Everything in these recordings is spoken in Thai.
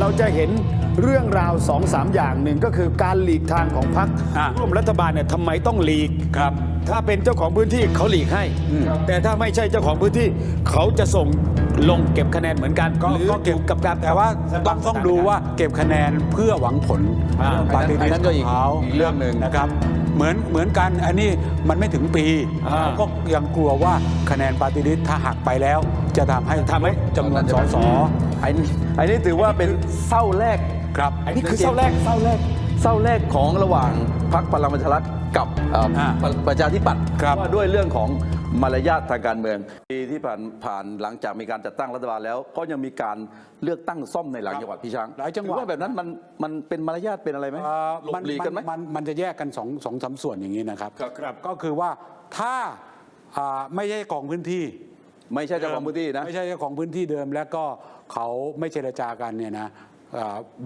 เราจะเห็นเรื่องราวสองสามอย่างหนึ่งก็คือการหลีกทางของพรรคอะ ร่วมรัฐบาลเนี่ยทำไมต้องหลีก ครับ ถ้าเป็นเจ้าของพื้นที่เขาหลีกให้ แต่ถ้าไม่ใช่เจ้าของพื้นที่เขาจะส่งลงเก็บคะแนนเหมือนกันก็หรือก็เก็บอยู่กับการแต่ว่าต้องต้องดูว่าเก็บคะแนนเพื่อหวังผลอ่า ปาร์ตี้อันนั้นก็อีกเขาอีกเรื่องหนึ่ง นะครับเหมือนเหมือนกันอันนี้มันไม่ถึงปีอ่า ก็ยังกลัวว่าคะแนนปาร์ตี้ลิสต์ถ้าหักไปแล้ว จะทำให้ทำให้ จำนวนสสไอ้นี่ไอ้นี่ถือว่าเป็นเศร้าแรก ครับ อันนี้คือเศร้าแรกเศร้าแรก เศร้าแรกของระหว่างพรรคพลังประชารัฐกับเอ่ออาประประชาธิปัตย์ครับว่าด้วยเรื่องของ มารยาททางการเมืองปีที่ผ่านผ่านหลังจากมีการจัดตั้งรัฐบาลแล้ว ก็ยังมีการเลือกตั้งซ่อมในหลังจังหวัดพี่ช้างหลายจังหวัด ถือว่าแบบนั้นมันมันเป็นมารยาทเป็นอะไรไหมเอ่อหลบหลีกกันไหม มันมันจะแยกกันสองสองสามส่วนอย่างนี้นะครับ ครับครับ ก็คือว่าถ้าอ่าไม่ใช่กองพื้นที่ไม่ใช่เจ้าของพื้นที่นะ ไม่ใช่เจ้าของพื้นที่เดิมแล้วก็เขาไม่เจรจากันเนี่ยนะอ่า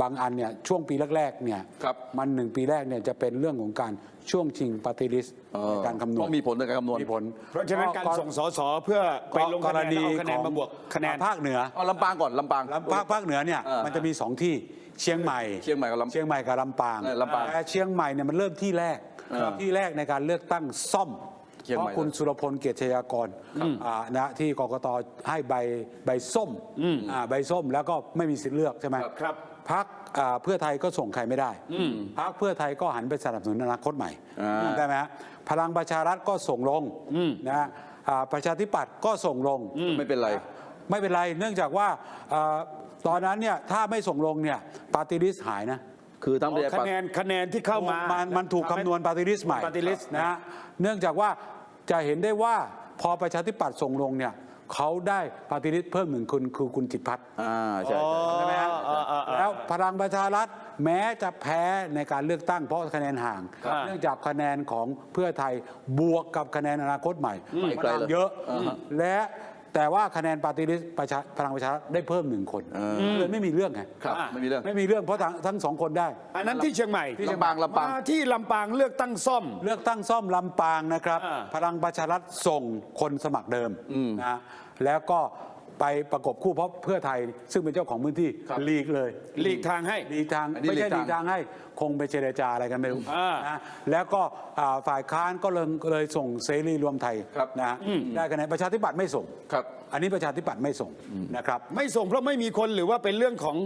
บางอันเนี่ยช่วงปีแรกๆเนี่ยครับมันหนึ่งปีแรกเนี่ยจะเป็นเรื่องของการช่วงชิงปฏิริษเออในการคำนวต้ณองมีผลในการคำนวณมีผล เพราะฉะนั้นการส่งสสเพื่อไปลงกคะรแนนณีแล้วเอาคะแนนของมาบวกคะแนนภาคเหนือเอาลำปางก่อนลำปางลำภาคภาคเหนือเนี่ยเออมันจะมีสองที่เชียงใหม่เชียงใหม่กับลำเชียงใหม่กับลำปางเออลำปางแต่เชียงใหม่เนี่ยมันเริ่มที่แรกเออที่แรกในการเลือกตั้งซ่อม เชียงเพใหม่ราะคุณสุรพลเกียรติชยากรอ่านะที่กกตให้ใบใบส้มอ่าใบส้มแล้วก็ไม่มีสิทธิ์เลือกใช่ไหมครับพักเพื่อไทยก็ส่งใครไม่ได้พักเพื่อไทยก็หันไปสนับสนุนอนาคตใหม่อ่าได้ไหมฮะพลังประชารัฐก็ส่งลงนะอ่าประชาธิปัตย์ก็ส่งลง ไม่เป็นไร ไม่เป็นไรเนื่องจากว่าเอ่อตอนนั้นเนี่ยถ้าไม่ส่งลงเนี่ยปาร์ตี้ลิสหายนะ คือทั้งประชาธิคะปัตแนย์นคะแนนที่เข้ามา มันมันถูกคำนวณปาร์ตี้ลิสใหม่ Party list นะฮะเนื่องจากว่า จะเห็นได้ว่าพอประชาธิปัตย์ส่งลงเนี่ยเขาได้ปาร์ตี้ลิสเพิ่มหนึ่งคนคือคุณจิตรพัฒน์อ่าใช่ใช่ ใช่ไหมฮะอ่าอ่าอ่าแล้วพลังประชารัฐแม้จะแพ้ในการเลือกตั้งเพราะคะแนนห่าง ครับเนื่องจากคะแนนของเพื่อไทยบวกกับคะแนนอนาคตใหม่ไม่ไกลมันเลย เยอะอ่าฮะและ แต่ว่าคะแนนปาร์ตี้ลิสประชาพลังประชารัฐได้เพิ่มหนึ่งคนเลยไม่มีเรื่องไงครับอ่าไม่มีเรื่องไม่มีเรื่องเพราะทั้งทั้งสองคนได้ อันนั้นที่เชียงใหม่ที่เชียงใหม่ลำปางลำปางมที่ลำปางเลือกตั้งซ่อม เลือกตั้งซ่อมลำปางนะครับ อ่า พลังประชารัฐส่งคนสมัครเดิมนะแล้วก็ ไปประกบคู่เพราะเพื่อไทย ซึ่งเป็นเจ้าของพื้นที่ครับ ลีกเลยหลีกทางให้ ลีกทางอันนี้ไม่ใช่หลีลีกกทาทางงให้คงไปเจรจาอะไรกันไม่รู้อ่านะแล้วก็อ่าฝ่ายค้านก็เลยเลยส่งเสรีรวมไทยครับนะได้คะแนนประชาธิปัตย์ไม่ส่ง ครับ อันนี้ประชาธิปัตย์ไม่ส่งนะครับ ไม่ส่งเพราะไม่มีคนหรือว่าเป็นเรื่องของ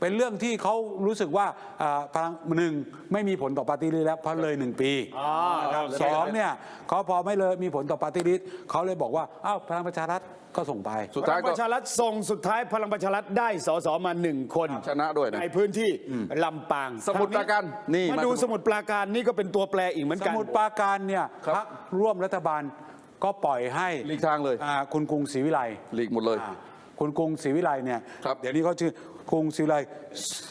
เป็นเรื่องที่เขารู้สึกว่าอ่าพลังหนึ่งไม่มีผลต่อปาร์ตี้ลิสต์แล้วเพราะเลยหนึ่งปีอ๋อนะครับโอเคสองเนี่ยเขาพอไม่เลยมีผลต่อปาร์ตี้ลิสต์เขาเลยบอกว่าอ้าวพลังประชารัฐ ก็ส่งไป สุดพท้าลัยงก็ประชารัฐส่งสุดท้ายพลังประชารัฐได้สสมาหนึ่งคนชนะด้วยนะในพื้นที่ลำปางสมุทรปราการนี่มามาดูสมุทรปราการนี่ก็เป็นตัวแปรอีกเหมือนสกันมุทรปราการเนี่ยครับพรรคร่วมรัฐบาลก็ปล่อยให้หลีกทางเลยอ่าคุณกรุงศรีวิไลหลีกหมดเลย อ่าคุณกรุงศรีวิไลเนี่ยครับเดี๋ยวนี้เขาชื่อกรุงศรีวิไล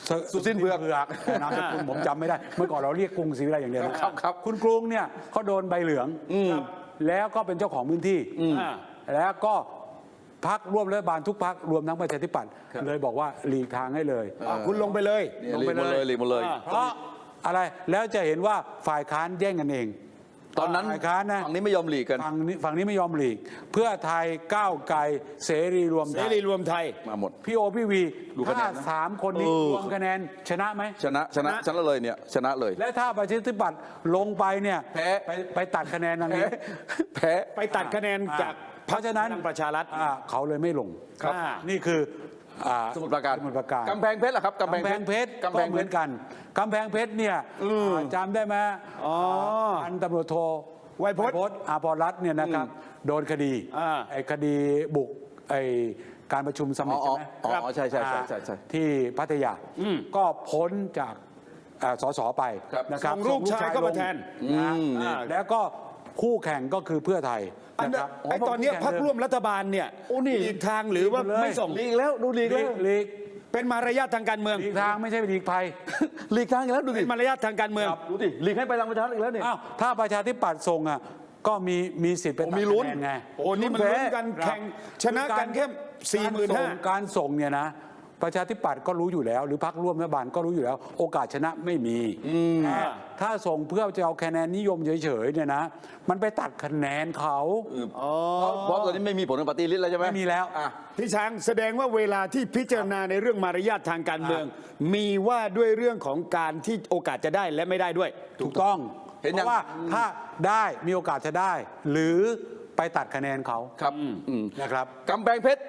สสุสิ้นเผือกแต่นามสกุลผมจำไม่ได้ เมื่อก่อนเราเรียกกรุงศรีวิไลอย่างเดียวนะครับครับ คุณกรุงเนี่ยเขาโดนใบเหลืองแล้วก็เป็นเจ้าของพื้นที่ อ่า แล้วก็ พักร่วมรัฐบาลทุกพักรวมทั้งประชาธิปัตย์เลยบอกว่าหลีกทางให้เลย อะคุณลงไปเลย เนี่ยหลีกหมดเลยหลีกหมดเลย อ่า เพราะอะไรแล้วจะเห็นว่าฝ่ายค้านแย่งกันเองตอนนั้นฝ่ายค้านนะ ฝั่งนี้ไม่ยอมหลีกกัน ฝั่งนี้ฝั่งนี้ไม่ยอมหลีก เพื่อไทยก้าวไกลเสรีรวมเสไทยรีรวมไทย มาหมด พี่โอพี่วีดูคะแนถ้านนะสามคนนี้เออ รวมคะแนนชนะไหม ชนะชนะชนะเลยเนี่ย ชนะเลย และถ้าประชาธิปัตย์ลงไปเนี่ยแพ้ ไปไปตัดคะแนนทางนี้ แพ้ ไปตัดคะแนนจาก เพราะฉะนั้นพลังประชารัฐอ่าเขาเลยไม่ลงครับนี่คืออ่าสมุทรปราการสมุทรปราการกำแพงเพชรล่ะครับกำกำแพงเพชรกำแพก็งเหเพมือชนร กันกำแพงเพชรเนี่ยาจำได้ไหมอ๋อพันตำรวจโทไวยพจน์จน์อาภรณ์รัตน์เนี่ยนะครับโดนคดีอ่า ไอ้คดีบุกไอ้การประชุมสมิอ๋ธอใช่ไหมอ๋ออ๋อใช่ใช่ใช่ใช่ใช่ ที่พัทยาก็พ้นจากอ่าสสไปครับ นะครับส่งลูกชายเข้ามาแทนลงนะอืม อ่าแล้วก็ คู่แข่งก็คือเพื่อไทยอันนะเนี้คยรับไอ้ตอนเนี้ยพรรคร่วมรัฐบาลเนี่ยโอ้นี่หลีกทางหรือว่าเลยไม่ส่งหลีกแล้วดูหลีกลีแล้วกลีกเป็นมารยาททางการเมืองลีกทางไม่ใช่ลีกภัย หลีกทางอีกแล้วดูดิเป็นมารยาททางการเมือง ดูดิหลีกให้ไปทางประชาธิปัตย์อีกแล้วเนี่ย อ้าวถ้าประชาธิปัตย์ส่งอะก็มีมีสิทธิ์เป็นโอ้มีลุ้น ไงโอ้นี่มันลุ้นกันแข่งชนะกันแค่สี่หมื่นห้าการส่งเนี่ยนะ ประชาธิปัตย์ก็รู้อยู่แล้ว หรือพรรคร่วมรัฐบาลก็รู้อยู่แล้ว โอกาสชนะไม่มีแต่ถ้าส่งเพื่อจะเอาคะแนนนิยมเฉยๆเนี่ยนะ มันไปตัดคะแนนเขาเพราะตอนนี้ไม่มีผลของปฏิริษีแล้วใช่ไหมไม่มีแล้วอะพี่ช้างแสดงว่าเวลาที่พิจารณาในเรื่องมารยาททางการเมือง มีว่าด้วยเรื่องของการที่โอกาสจะได้และไม่ได้ด้วย ถูกต้องเห็นเพยังราะว่าถ้าได้มีโอกาสจะได้ หรือไปตัดคะแนนเขาครับอืมนะครับกำแพงเพชร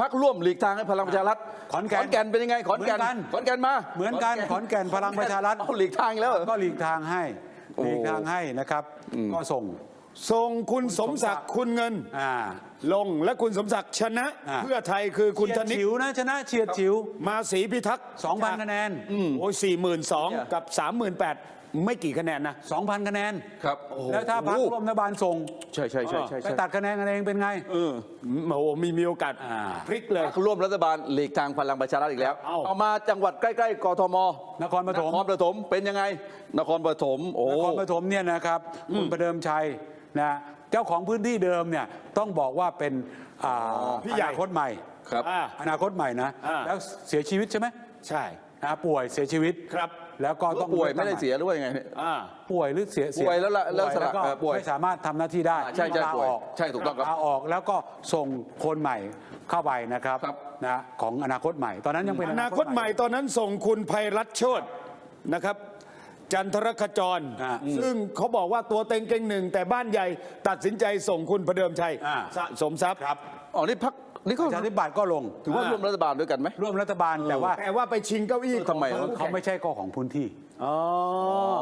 พักร่วมหลีกทางให้พลังประชารัฐขอนแก่นเป็นยังไงขอนแก่นเหมือนกัน ขอนแก่นมาเหมือนกันขอนแก่นพลังประชารัฐเอาหลีกทางอีกแล้วเหรอ ก็หลีกทางให้โอ้ หลีกทางให้นะครับ ก็ส่ง ส่งคุณสมศักดิ์คุณเงิน อ่าลงและคุณสมศักดิ์ชนะ อ่า เพื่อไทยคือคุณธเฉียดนิกฉิวนะชนะเฉียดฉิวมาสีพิทักษ์2,000คะแนน โอ้ยสี่หมื่นสองเนี่ยกับสามหมื่นแปด ไม่กี่คะแนนนะ 2,000 คะแนน ครับแล้วถ้าพรรคร่วมรัฐบาลส่งใช่ใช่ใช่ใช่ไปใช่ตัดคะแนนกันเองเป็นไง เออโอ้โหมีมีโอกาสอ่า พลิกเลยพักร่วมรัฐบาลหลีกทางพลังประชารัฐอีกแล้ว เอ้า เอามาจังหวัดใกล้ ๆกทมนครปฐม นครปฐมเป็นยังไง นครปฐมโอ้ นครปฐมเนี่ยนะครับคุณประเดิมชัยนะเจ้าของพื้นที่เดิมเนี่ยต้องบอกว่าเป็นอ่าพี่อใหญ่นาคตใหม่ ครับ อ่า อนาคตใหม่นะ อ่า แล้วเสียชีวิตใช่ไหมใช่ นะป่วยเสียชีวิตครับ แล้วก็ต้องป่วยไม่ได้เสียหรือว่ายังไงอ่า ป่วยหรือเสียเสีป่วยแล้วละแล้วสละก็เอ่อป่วยไม่สามารถทำหน้าที่ได้อ่าใช่ใช่ลาป่วยออกใช่ถูกต้องครับลาออกแล้วก็ส่งคนใหม่เข้าไปนะครับครับ นะของอนาคตใหม่ ตอนนั้นยังเป็นอนาคตใหม่ตอนนั้นส่งคุณภัยรัตน์โชตนะครับ จันทรขจร อ่าซึ่งเขาบอกว่าตัวเต็งเก่งหนึ่ง แต่บ้านใหญ่ตัดสินใจส่งคุณประเดิมชัยอ่า สะสมทรัพย์ครับอ๋อนี่พัก นี่ปก็ระชาธิปัตย์ก็ลงถือว่าร่วมรัฐบาลด้วยกันไหม ร่วมรัฐบาลแต่ว่าแต่ว่าไปชิงเก้าอี้ทำไม ของเขาไม่ใช่เจ้าของพื้นที่อ๋อ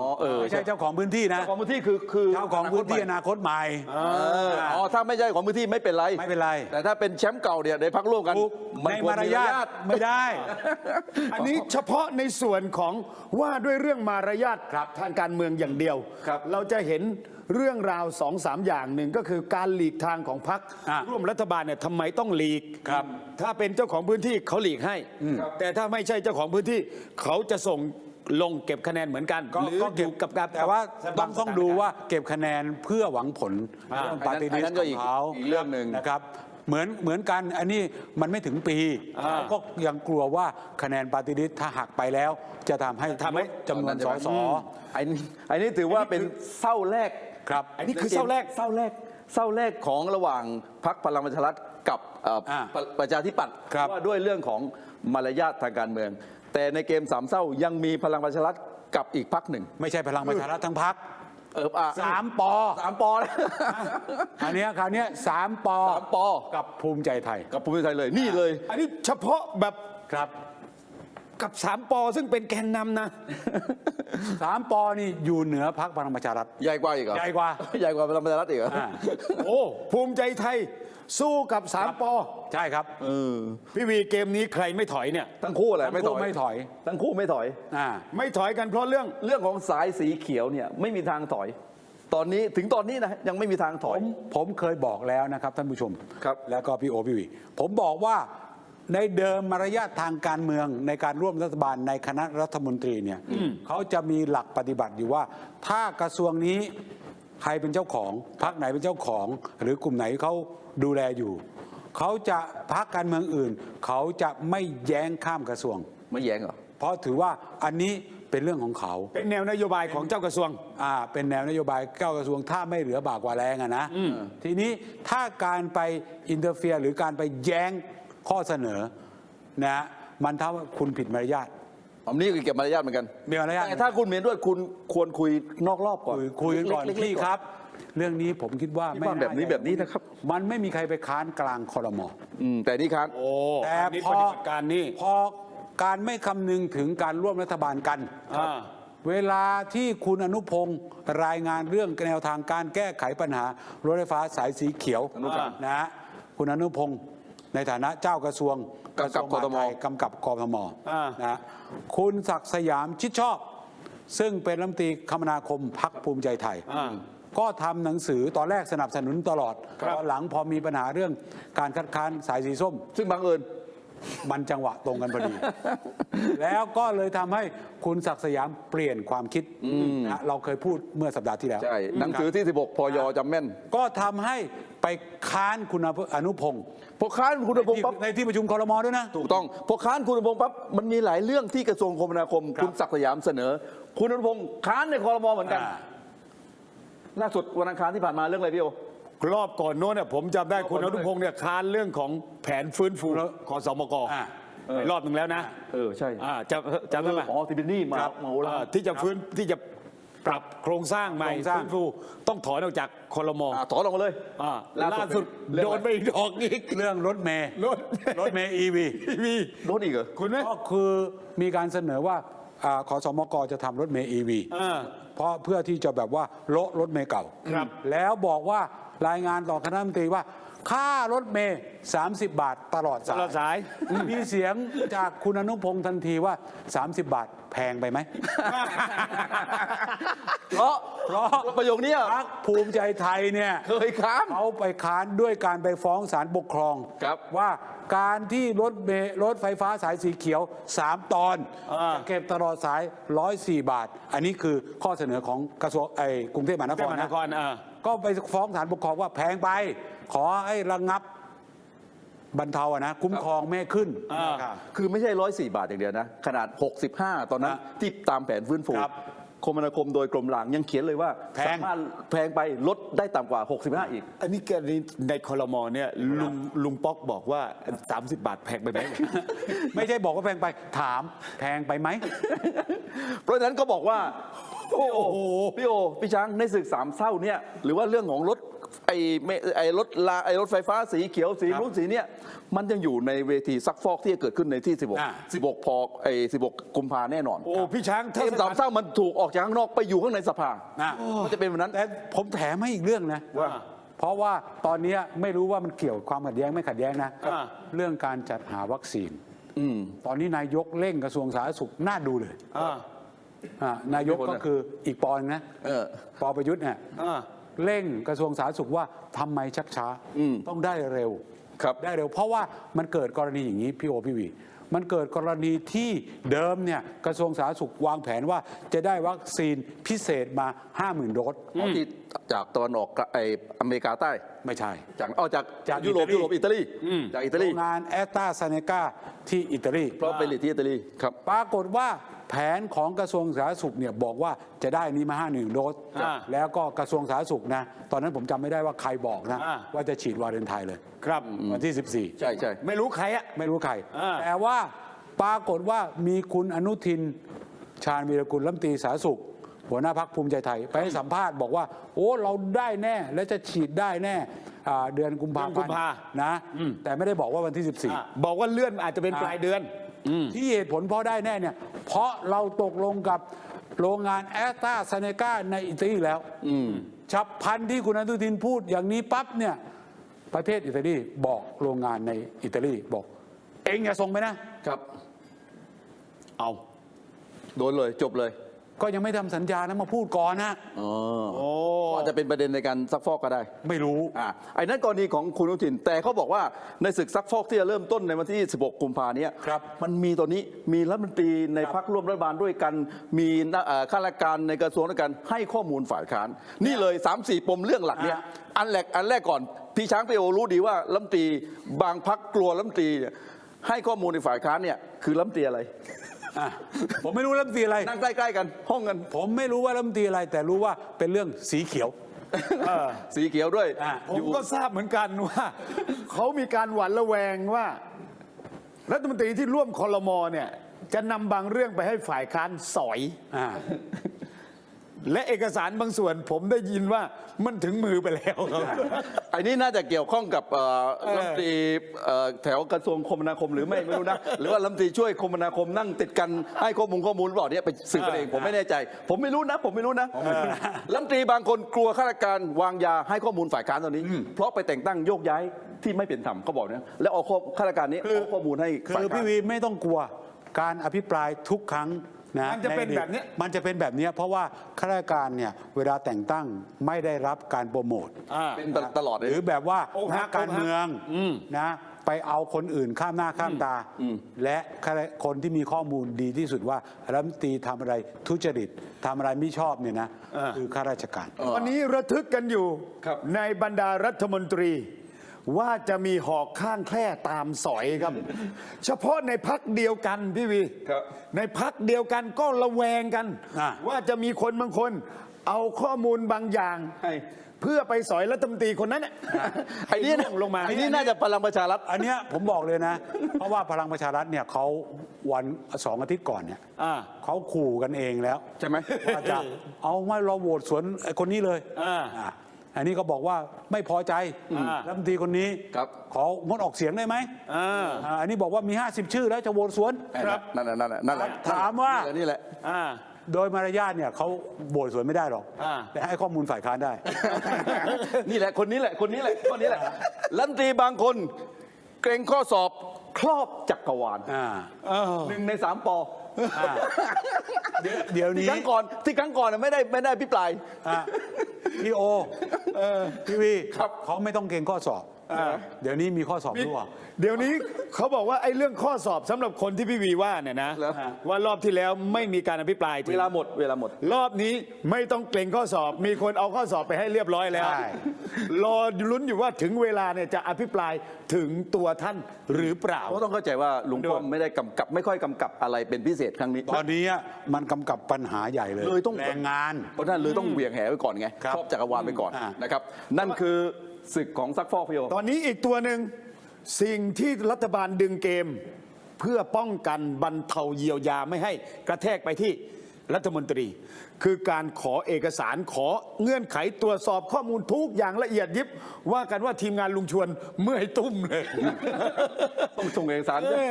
อ๋อเออไม่ใช่เจ้าของพื้นที่นะของพื้นที่คือคือ เจ้าของพื้นที่อนาคตใหม่ เอออ๋อถ้าไม่ใช่ของพื้นที่ไม่เป็นไรไม่เป็นไร แต่ถ้าเป็นแชมป์เก่าเนี่ยได้พักร่วมกันถูกมันในควมารยาทไม่ได้ อันนี้เฉพาะในส่วนของว่าด้วยเรื่องมารยาทครับทางการเมืองอย่างเดียวครับเราจะเห็นเรื่องราวสองสามอย่างหนึ่งก็คือการหลีกทางของพรรคอะร่วมรัฐบาลเนี่ยทำไมต้องหลีกครับถ้าเป็นเจ้าของพื้นที่เขาหลีกให้แต่ถ้าไม่ใช่เจ้าของพื้นที่ เขาจะส่งลงเก็บคะแนนเหมือนกันก็หรือก็อเก็บยู่กับการ แต่ว่าบต้องต้องดูว่าเก็บคะแนนเพื่อหวังผลอ่า เรื่องปฏิอัรินษีนั้นขก็องอีกเขาอีกเรื่องหนึ่ง นะครับ เหมือนเหมือนกันอันนี้มันไม่ถึงปีอ่าก็ยังกลัวว่าคะแนนปฏิริษีถ้าหักไปแล้ว จะทำให้ทำให้ ลดจำนวนสส ไอ้นี่ไอ้นี่ถือว่าเป็นเศร้าแรก ครับอันนี้คือเศร้าแรกเศร้าแรกเศร้าแรกของระหว่างพรรคพลังประชารัฐกับเอ่ออาประประชาธิปัตย์ครับ ว่าด้วยเรื่องของมารยาททางการเมือง แต่ในเกมสามเศร้ายังมีพลังประชารัฐกับอีกพรรคหนึ่งไม่ใช่พลังประชารัฐทั้งพักเอออะสามปอสามปอนะ อันเนี้ยคราวเนี้ยสามปอสามปอ กับภูมิใจไทย กับภูมิใจไทยเลยนี่เลย อันนี้เฉพาะแบบครับ กับสามปอซึ่งเป็นแกนนำนะ สามปอนี่อยู่เหนือพักพลังประชารัฐ ใหญ่กว่าอีกเหรอใหญ่กว่า ใหญ่กว่าพลังประชารัฐอีกเหรออ่า โอ้ภูมิใจไทย สู้กับสามปอใช่ครับเออพี่วีเกมนี้ใครไม่ถอยเนี่ย ทั้งคู่แหละทั้งไม่ถคู่อยไม่ถอยทั้งคู่ไม่ถอย อ่า ไม่ถอยกันเพราะเรื่อง เรื่องของสายสีเขียวเนี่ยไม่มีทางถอย ตอนนี้ถึงตอนนี้นะยังไม่มีทางถผอยมผมเคยบอกแล้วนะครับท่านผู้ชม ครับแล้วก็พี่โอพี่วีผมบอกว่า ในเดิมมารยาททางการเมืองในการร่วมรัฐบาลในคณะรัฐมนตรีเนี่ยเขาจะมีหลักปฏิบัติอยู่ว่า ถ้ากระทรวงนี้ใครเป็นเจ้าของพรรคไหนเป็นเจ้าของ หรือกลุ่มไหนเขาดูแลอยู่ เขาจะพรรคการเมืองอื่น เขาจะไม่แย้งข้ามกระทรวง ไม่แย้งเหรอเพราะถือว่าอันนี้เป็นเรื่องของเขา เป็นแนวนโยบายของเจ้ากระทรวงอ่าเป็นแนวนโยบายเก้ากระทรวงถ้าไม่เหลือบากกว่าแรงอะนะทีนี้ถ้าการไปอินเตอร์เฟียหรือการไปแย้ง ข้อเสนอนะมันเท่ากับคุณผิดมารยาท อันนี้คือเก็บมารยาทเหมือนกันมีมารยาท แต่ถ้าคุณเห็นด้วยคุณควรคุยนอกรอบก่อนคุยคุยกันก่อนเล็ๆพี่ครับ เรื่องนี้ผมคิดว่าพี่ไม่ว่าแบบนี้าจแบบนี้นะครับ มันไม่มีใครไปค้านกลางคอรมอ อืมแต่นี่ครับ โอ้แต่อันนี้พปอฏิบัติการนี่ พอการไม่คำนึงถึงการร่วมรัฐบาลกัน อ่า เวลาที่คุณอนุพงศ์รายงานเรื่องแนวทางการแก้ไขปัญหา รถไฟฟ้าสายสีเขียวอนุพงศ์ นะฮะคุณอนุพงศ์ ในฐานะเจ้ากระทรวงกำกับระทรวงหาดไทยกทมกำกับกทมอ่านะฮะคุณศักดิ์สยามชิดชอบ ซึ่งเป็นรัฐมนตรีคมนาคมพักภูมิใจไทยอ่าก็ทำหนังสือตอนแรกสนับสนุนตลอดครับตอนหลังพอมีปัญหาเรื่องการคัดค้านสายสีส้ม ซึ่งบังเอิญ มันจังหวะตรงกันพอดี แล้วก็เลยทำให้คุณศักดิ์สยามเปลี่ยนความคิดนะเราเคยพูดเมื่อสัปดาห์ที่แล้ว ใช่ หนังสือที่ 16พยจำแม่น ก็ทำให้ไปค้านคุณอนุพงศ์พอค้านคุณพงศ์ปั๊บ ในที่ประชุมคอรมอด้วยนะ ถูกต้อง พอค้านคุณพงศ์ปั๊บ มันมีหลายเรื่องที่กระทรวงคมนาคม ครับคุณศักดิ์สยามเสนอ คุณอนุพงศ์ค้านในคอรมอเหมือนกัน อ่า ล่าสุดวันอังคารที่ผ่านมาเรื่องอะไรพี่โอ รอบก่อนโน้นเนี่ยผมจำได้คุณอนุพงศ์เนี่ยค้านเรื่องของแผนฟื้นฟูแล้วขอสมกอ่าไปรอบหนึ่งแล้วนะเออใช่อ่าจำจำได้ไหม อ๋อที่เป็นหนี้มาครับเหมาแล้วอ่าที่จะฟื้นที่จะปรับโครงสร้างใหม่โครงสร้าง ฟื้นฟูต้องถอนออกจากคอรมออ่าถอนออกมาเลย อ่าล่าล่าสุสุดดเรื่องโดอะไรนไปอีกดอกอีก เรื่องรถเมย์รถ รถเมย์อีวีมีโดนอีกเหรอ คุณไหมก็คือมีการเสนอว่าอาขอสมกจะทำรถเมย์อีวี อ่า เพราะเพื่อที่จะแบบว่าโละรถเมย์เก่า ครับแล้วบอกว่า รายงานต่อคณะรัฐมนตรีว่า ค่ารถเมย์30 บาทตลอดตสาลอดยสาย มีเสียงจากคุณอนุพงศ์ทันทีว่า 30 บาทแพงไปไหม เพราะเพราะ ประโยคเนี้ยพรรคภูมิใจไทยเนี่ยเคยค้านเขาไปค้านด้วยการไปฟ้องศาลปกครอง ครับว่าการที่รถเมล์รถไฟฟ้าสายสีเขียว 3 ตอนอ่า จะเก็บตลอดสาย 104 บาท อันนี้คือข้อเสนอของกระทรวงไอ้กรุงเทพมหานเทคพรมหานนะครอ่า ก็ไปฟ้องศาลปกครองว่าแพงไป ขอให้ระงับบรรเทาอะนะคุ้มครองไม่ให้ขึ้นอ่านะครับ คือไม่ใช่ร้อยสี่บาทอย่างเดียวนะ ขนาด 65 ตอนนั้นฮะที่ตามแผนฟื้นฟูครับคมนาคมโดยกรมรางยังเขียนเลยว่าแพง สามารถแพงไปลดได้ต่ำกว่า 65 อีก อันนี้กรณีในคอรมอเนี่ยลุงลุงป๊อกบอกว่า 30 บาทแพงไปไหม ไม่ใช่บอกว่าแพงไป ถามแพงไปไหม เพราะฉะนั้นก็บอกว่า โอ้โหพี่โอพี่ช้างในศึกสามเศร้าเนี่ยหรือว่าเรื่องของรถไอ้ไม่ไอ้รถลาไอ้รถไฟฟ้าสีเขียวสีครับรุ้งสีเนี่ยมันยังอยู่ในเวทีซักฟอกที่จะเกิดขึ้นในที่ อ่า16 16พอไอ้16 กุมภาแน่นอนโอ้พี่ช้างเทมสามเศร้ามันถูกออกจากข้างนอกไปอยู่ข้างในสภาอะมันจะเป็นแบบนั้น แต่ผมแถมให้อีกเรื่องนะว่าเพราะว่าตอนนี้ไม่รู้ว่ามันเกี่ยวความขัดแย้งไม่ขัดแย้งนะ อ่า เรื่องการจัดหาวัคซีนอืมตอนนี้นายกเร่งกระทรวงสาธารณสุขน่าดูเลย อ่า อ่านายกมีคนก็นะคืออีกปอนงนะเออ ปอประยุทธ์เนี่ยอ่า เร่งกระทรวงสาธารณสุขว่าทำไมชักช้าอืม ต้องได้เร็ว ครับ ได้เร็วเพราะว่ามันเกิดกรณีอย่างนี้พี่โอพี่วี มันเกิดกรณีที่เดิมเนี่ยกระทรวงสาธารณสุขวางแผนว่าจะได้วัคซีนพิเศษมา 50,000โดสอ๋อที่จากตะวันออกกับไออเมริกาใต้ ไม่ใช่ จากเอาจากจากยุโรปอิตาลี ยุโรปอิตาลีจากอิตาลี โรงงานแอสตราเซเนกาที่อิตาลี เพราะเป็นลิที่อิตาลีครับ ปรากฏว่า แผนของกระทรวงสาธารณสุขเนี่ยบอกว่าจะได้นี้มา 51 โดส อ่าแล้วก็กระทรวงสาธารณสุขนะ ตอนนั้นผมจำไม่ได้ว่าใครบอกนะ อ่า ว่าจะฉีดวาเลนไทน์เลย ครับ วันที่ ใช่ใช่ไม่รู้ใครอะ 14 ไม่รู้ใคร อ่า แต่ว่าปรากฏว่ามีคุณอนุทิน ชาญวีรกุลรัฐมนตรีสาธารณสุข หัวหน้าพักภูมิใจไทย ไปให้สัมภาษณ์บอกว่า โอ้เราได้แน่ และจะฉีดได้แน่อ่าเดือนกุมภาเดือนกุพันมธ์ภา นะ แต่ไม่ได้บอกว่าวันที่ 14อะบอกว่าเลื่อนอาจจะเป็นอ่าปลายเดือน ที่เหตุผลเพราะได้แน่เนี่ย เพราะเราตกลงกับโรงงานแอสตราเซเนกาในอิตาลีแล้วฉับพลันที่คุณอนุทินพูดอย่างนี้ปั๊บเนี่ยประเทศอิตาลีบอกโรงงานในอิตาลีบอก เองอย่าส่งไปนะครับ เอา โดนเลยจบเลย ก็ยังไม่ทำสัญญานะมาพูดก่อนนะอ๋อโอ้ก็อาจจะเป็นประเด็นในการซักฟอกก็ได้ ไม่รู้ อ่าไอ้นั่นกรณีของคุณอนุทิน แต่เขาบอกว่าในศึกซักฟอกที่จะเริ่มต้นในวันที่ 16 กุมภาเนี้ยครับมันมีตัวนี้มีรัฐมนตรีในพักร่วมรัฐบาลด้วยกัน มีนักเอ่อข้าราชการในกระทรวงด้วยกันให้ข้อมูลฝ่ายค้าน นี่เลย 3 4 ปมเรื่องหลักเนี่ยอันแรกอันแรกก่อนพี่ช้างพี่โอรู้ดีว่ารัฐมนตรีบางพักกลัวรัฐมนตรีเนี่ยให้ข้อมูลในฝ่ายค้านเนี่ยคือรัฐมนตรีอะไร อะผมไม่รู้รัฐมนตรีอะไร นั่งใกล้ๆกัน ห้องกัน ผมไม่รู้ว่ารัฐมนตรีอะไร แต่รู้ว่าเป็นเรื่องสีเขียวสีเขียวด้วยอะ ผมก็ทราบเหมือนกันว่า เขามีการหวั่นระแวงว่า รัฐมนตรีที่ร่วมคอรมอเนี่ย จะนำบางเรื่องไปให้ฝ่ายค้านสอย อ่า และเอกสารบางส่วนผมได้ยินว่ามันถึงมือไปแล้วครับไอ้นี่น่าจะเกี่ยวข้องกับเอ่อเออรัฐมนตรีเอ่อแถวกระทรวงคมนาคมหรือไม่ไม่รู้นะ หรือว่ารัฐมนตรีช่วยคมนาคมนั่งติดกันให้ข้อมูลข้อมูลหรือเปล่าเนี่ยไปสืบกันเองผมไม่แน่ใจ ผมไม่รู้นะ ผมไม่รู้นะรัฐมนตรีบางคนกลัวข้าราชการวางยาให้ข้อมูลฝ่ายค้านตอนนี้ เพราะไปแต่งตั้งโยกย้ายที่ไม่เป็นธรรมเขาบอกนะแล้วเอาข้อข้าราชการนี้เอาข้อมูลให้คืฝ่ายอค้าพี่นวีไม่ต้องกลัวการอภิปรายทุกครั้ง นะมันจะเป็นใอดีตแบบเนี้ย มันจะเป็นแบบเนี้ยเพราะว่าข้าราชการเนี่ยเวลาแต่งตั้งไม่ได้รับการโปรโมทอ่า เป็นตลอดเลยหรือแบบว่าอกหันักกการเมืองนะไปเอาคนอื่นข้ามหน้าข้ามตา และคนที่มีข้อมูลดีที่สุดว่ารัฐมนตรีทำอะไรทุจริตทำอะไรไม่ชอบเนี่ยนะอ่าคือข้าราชการ ตอนนี้ระทึกกันอยู่ครับ ในบรรดารัฐมนตรี ว่าจะมีหอกข้างแคร่ตามสอยครับ เฉพาะในพักเดียวกันพี่วีครับ ในพักเดียวกันก็ระแวงกัน อะ ว่าจะมีคนบางคน เอาข้อมูลบางอย่าง ให้ เพื่อไปสอยรัฐมนตรีคนนั้นน่ะไอ้นี่ให้ล่วงลงมา ไอ้นี่น่าจะพลังประชารัฐ อันเนี้ยผมบอกเลยนะ เพราะว่าพลังประชารัฐเนี่ยเขาวันสองอาทิตย์ก่อนเนี่ยอ่า เขาขู่กันเองแล้วใช่ไหม ว่าจะเอาไม่เราโหวตสวนไอ้คนนี้เลยอ่า อ่า อันนี้ก็บอกว่าไม่พอใจอ่ารัฐมนตรีคนนี้ครับ ของดออกเสียงได้ไหมอ่าอ่าอันนี้บอกว่ามี 50 ชื่อแล้วจะโหวตสวนครับนั่นน่ะนั่นน่ะนั่นแหละถามว่า นี่แหละ อ่า โดยมารยาทเนี่ยเขาโหวตสวนไม่ได้หรอกอ่า แต่ให้ข้อมูลฝ่ายค้านได้ นี่แหละคนนี้แหละคนนี้แหละคนนี้แหละรัฐมนตรีบางคน เกรงข้อสอบครอบจักรวาลอ่า หนึ่งในสามปออ่าเดี๋ยวเดี๋ยวที่นี้ครั้งก่อนที่ครั้งก่อนน่ะไม่ได้ไม่ได้พิปราย อะ พี่โอพี่วีครับเขาไม่ต้องเกรงข้อสอบ เดี๋ยวนี้มีข้อสอบรั่ว เดี๋ยวนี้เขาบอกว่าไอ้เรื่องข้อสอบสำหรับคนที่พี่วีว่าเนี่ยนะเหรอ ว่ารอบที่แล้วไม่มีการอภิปรายถึง เวลาหมดเวลาหมด รอบนี้ไม่ต้องเกรงข้อสอบ มีคนเอาข้อสอบไปให้เรียบร้อยแล้ว ใช่ รอลุ้นอยู่ว่าถึงเวลาเนี่ยจะอภิปรายถึงตัวท่านหรือเปล่า เพราะต้องเข้าใจว่าลุงป้อมไม่ได้กำกับ ไม่ค่อยกำกับอะไรเป็นพิเศษครั้งนี้ ตอนนี้มันกำกับปัญหาใหญ่เลยเลยต้อง แรงงาน เพราะฉะนั้นเลยต้องเหวี่ยงแหไว้ก่อนไงครับ ครอบจักรวาลไปก่อนอ่านะครับ นั่นคือ ศึกของซักฟอกพี่โอตอนนี้อีกตัวหนึ่งสิ่งที่รัฐบาลดึงเกม เพื่อป้องกันบรรเทาเยียวยาไม่ให้กระแทกไปที่รัฐมนตรี คือการขอเอกสารขอเงื่อนไขตรวจสอบข้อมูลทุกอย่างละเอียดยิบ ว่ากันว่าทีมงานลุงชวนเมื่อยตุ้มเลย ต้องส่งเอกสารใช่ไหม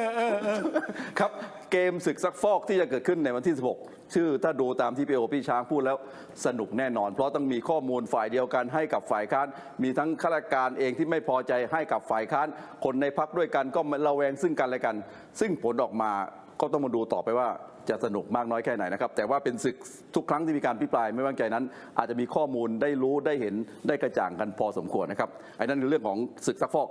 ครับ เกมศึกซักฟอกที่จะเกิดขึ้นในวันที่ 16 ชื่อถ้าดูตามที่พี่โอพี่ช้างพูดแล้วสนุกแน่นอน เพราะต้องมีข้อมูลฝ่ายเดียวกันให้กับฝ่ายค้าน มีทั้งข้าราชการเองที่ไม่พอใจให้กับฝ่ายค้าน คนในพักด้วยกันก็ระแวงซึ่งกันและกัน ซึ่งผลออกมาก็ต้องมาดูต่อไปว่าจะสนุกมากน้อยแค่ไหนนะครับ แต่ว่าเป็นศึกทุกครั้งที่มีการพิปรายไม่ว้วางใจนั้น อาจจะมีข้อมูลได้รู้ได้เห็นได้กระจ่างกันพอสมควรนะครับไอ้นั่นคือเรื่องของศึกซักฟอก